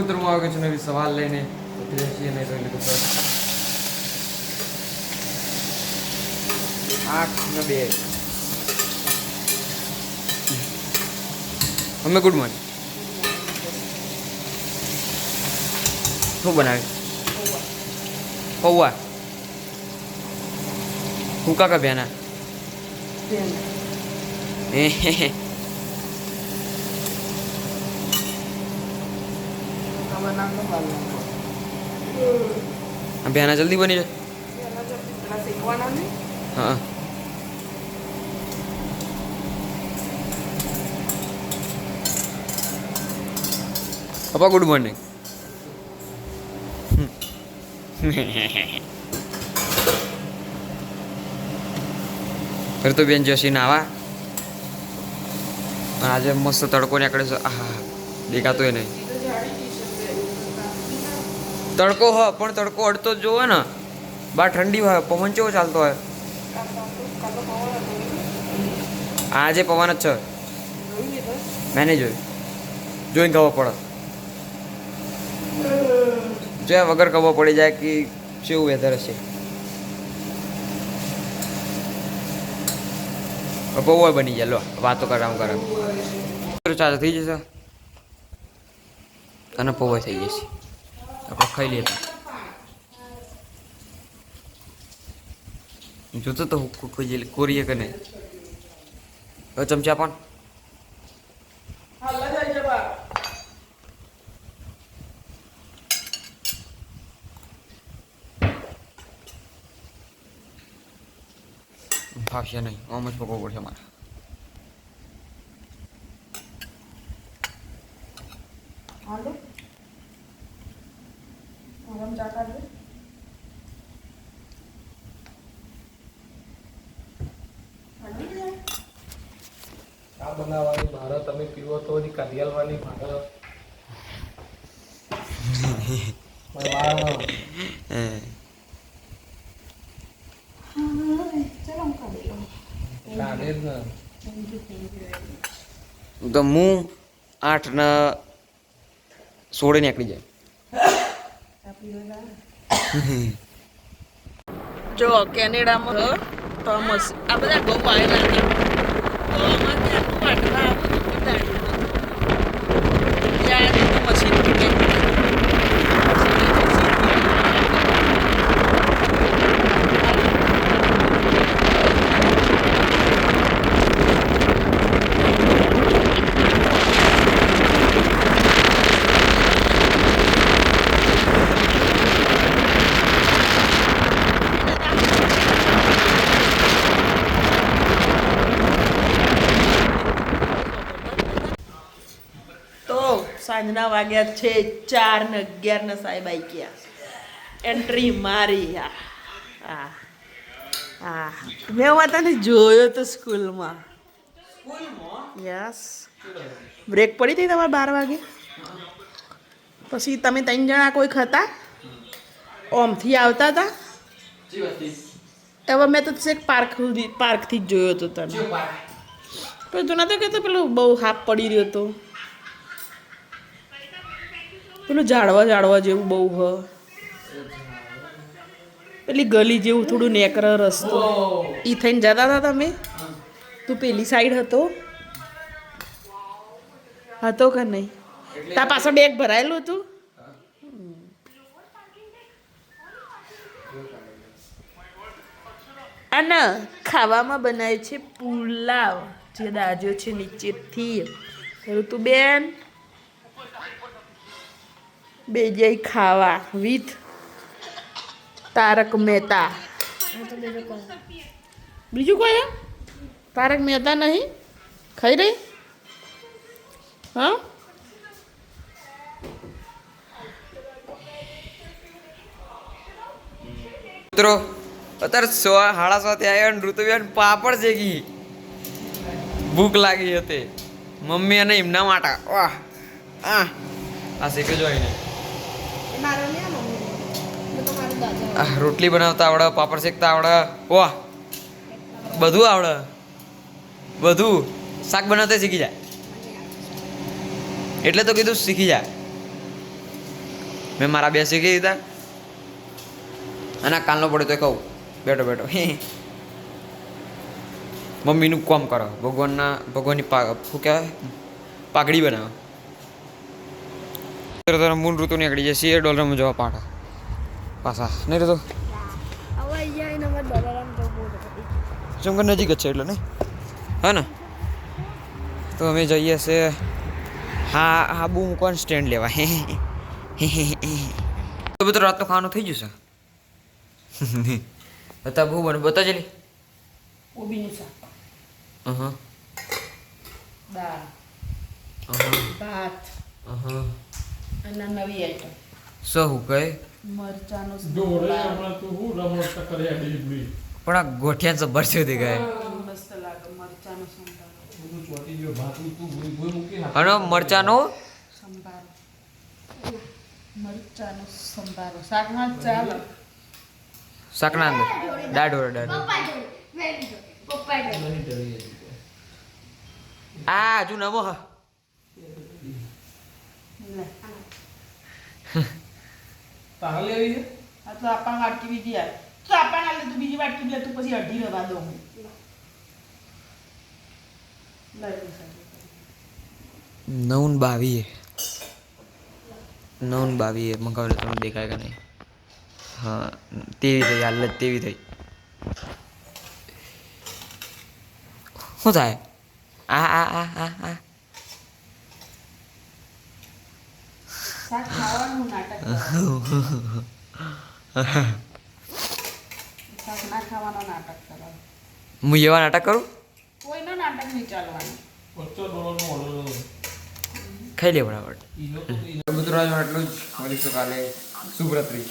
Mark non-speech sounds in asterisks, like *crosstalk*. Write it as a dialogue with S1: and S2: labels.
S1: મિત્રોમાં આવે છે નવી સવાલ લઈને ઉતરીએ અને જોઈ લીધું સર આઠ ને બે. અમે ગુડ મોર્નિંગ. શું બનાવ્યું પૌવા. હું કાકા બેના બેના જલ્દી બની જાય? હા પપ્પા ગુડ મોર્નિંગ તો બેન જશી નાવા આજે મસ્ત તડકો નીકળે છે. આહા દેખાતોય નહીં. તડકો હ પણ તડકો અડતો જ જોવે ને. બહાર ઠંડી હોય, પવન કેવો ચાલતો હોય? આજે પવન જ છે. મેં નહીં જોયું. જોઈને ખબર પડે. જોયા વગર ખબર પડી જાય કે કેવું વેધર હશે બહુ બની જાય, લો, વાતો આમ કરામ ચાલુ થઈ જશે? અને પૌવા થઈ જશે. આપણે ખાઈ લઈએ જોતો તો હું કોઈ કોરીએ કે નહીં હવે ચમચા પણ ફાવશે નહીં આમ જ પકવવું પડશે મારે
S2: હાલો ગરમ ચા કાઢજો
S3: આ બનાવવાની મારે તમે પીવો તો જ કરિયાલવાની મારે.
S1: હું આઠ ને સોળે નીકળી જાય. *coughs*
S4: જો કેનેડામાં થોમસ આ બધા બહુ આવેલા છે. તો આમાંથી આખું આટલા દાઢી મશીન ફૂટે. તો સાંજના વાગ્યા છે ચાર ને અગિયાર ને સાહેબ આવી ગયા. એન્ટ્રી મારી હા હા મેં હું તને જોયો તો સ્કૂલમાં. યસ બ્રેક પડી હતી તમારે બાર વાગે? પછી તમે ત્રણ જણા કોઈક હતા? ઓમથી આવતા હતા? હવે મેં તો એક પાર્ક સુધી પાર્કથી જ જોયો હતો તને. પણ તું નતો કહેતો પેલું બહુ હાફ પડી રહ્યો હતો પેલું ઝાડવા ઝાડવા જેવું બહુ હ. પેલી ગલી જેવું થોડું નેકર રસ્તો. એ થઈને જતા હતા તમે? તું પેલી સાઈડ હતો? હતો કે નહીં? તા પાછળ બેગ ભરાયેલું હતું? અને ખાવામાં બનાવે છે પુલાવ, જે દાજો છે નીચેથી. તું બેન. બે જય ખાવા વિથ તારક મહેતા. બીજું કોઈ તારક મહેતા નહીં? ખાઈ રહી? હા?
S1: મિત્રો, અત્યારે સો સાડા સો ત્યાં આવ્યા ને ઋતુબેન પાપડ શેકી. ભૂખ લાગી હતી. મમ્મી અને એમના માટે. વાહ. આ શેકે જોઈને
S2: એ મારો ને આ મમ્મીનો. એ તો મારો દાદા.
S1: આ રોટલી બનાવતા આવડે, પાપડ શેકતા આવડે. વાહ, બધું આવડે. બધું. શાક બનાવતા શીખી જાય. એટલે તો કીધું શીખી જાય. મેં મારા બે શીખી દીધા. અને કાલનો પડ્યો તો કહું, બેઠો બેઠો. *laughs* મમ્મીનું કોમ કરો. ભગવાનના, ભગવાનની શું કહેવાય? પાઘડી બનાવો. મૂળ ઋતુ નીકળી જાય સીએ ડોલરમાં જવા પાઠા પાછા. નહીં
S2: રહેતો.
S1: ચમકર નજીક જ છે એટલે નહીં? હા ને? તો અમે જઈએ છે હા હા બહુ મૂકવાનું સ્ટેન્ડ લેવા? તો બધું રાતનું ખાવાનું થઈ જશે બતા બહુ બને. બતા જલી
S4: કોબીનું શાક
S1: હા
S4: દાળ ભાત
S1: હા
S4: અને નવી આઈટમ
S1: સહુ કહે?
S4: મરચાનો
S3: જોડે હમણાં તું હું રમણ કરે ડીબડી
S1: પણ આ ગોઠિયા જબર તે કહે
S4: મસ્ત લાગે મરચાનો સંભારો.
S3: ગયો
S4: સંભારો. સંભારો. શાકમાં
S1: શાકના અંદર.
S3: હતી.
S1: આ હજુ નવો હ.
S4: લે. *laughs*
S3: તારે લેવી છે?
S4: આ તો આપણ વાટકી બીજી આવે. તો આપણ આલે તું બીજી વાટકી લે તું પછી અઢી રવા દો હું. લઈ લે સાહેબ.
S1: નવું બાવીએ. નવન બાવીએ. મંગાવેલો તમને દેખાય કે નહીં? હા તેવી થઈ હાલત તેવી થઈ. શું થાય? આ આ આ આ આ.
S4: શાક ખાવાનું નાટક કરવાનું. શાક ના ખાવાનો નાટક કરવાનું
S1: હું એવા નાટક કરું?
S4: કોઈનો નાટક નહીં ચાલવાનું.
S3: પચાસ ડોલરનો ઓર્ડર
S1: ખાઈ લે બરાબર બધું આટલું જ. મળીશું કાલે. શુભરાત્રી.